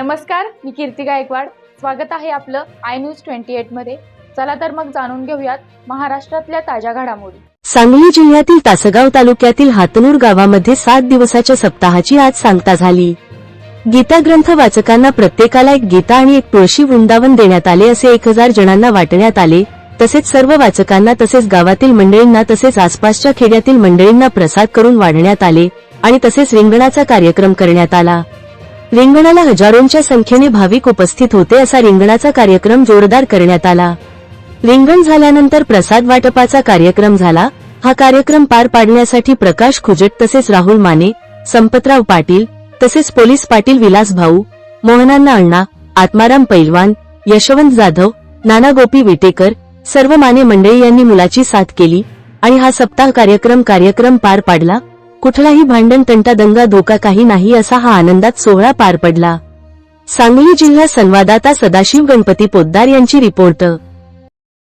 नमस्कार मी कीर्ती गायकवाड. स्वागत आहे आपलं आय न्यूज ट्वेंटी एटमध्ये. चला तर मग जाणून घेऊयात महाराष्ट्रातल्या ताज्या घडामोडी. सांगली जिल्ह्यातील तासगाव तालुक्यातील हातनूर गावामध्ये सात दिवसाच्या सप्ताहाची आज सांगता झाली. गीता ग्रंथ वाचकांना प्रत्येकाला एक गीता आणि एक तुळशी वृंदावन देण्यात आले असे एक हजार जणांना वाटण्यात आले. तसेच सर्व वाचकांना तसेच गावातील मंडळींना तसेच आसपासच्या खेड्यातील मंडळींना प्रसाद करून वाढण्यात आले आणि तसेच रिंगणाचा कार्यक्रम करण्यात आला. रिंगणाला हजारोंच्या संख्येने भाविक उपस्थित होते असा रिंगणाचा कार्यक्रम जोरदार करण्यात आला. रिंगण झाल्यानंतर प्रसाद वाटपाचा कार्यक्रम झाला. हा कार्यक्रम पार पाडण्यासाठी प्रकाश खुजट तसेच राहुल माने संपतराव पाटील तसेच पोलीस पाटील विलास भाऊ मोहनांना अण्णा आत्माराम पैलवान यशवंत जाधव नाना गोपी विटेकर सर्व माने मंडळी यांनी मुलाची साथ केली आणि हा सप्ताह कार्यक्रम कार्यक्रम पार पाडला. कुठलाही भांडण तंटा दंगा धोका काही नाही असा हा आनंदात सोहळा पार पडला. सांगली जिल्हा संवाददाता सदाशिव गणपती पोद्दार यांची रिपोर्ट.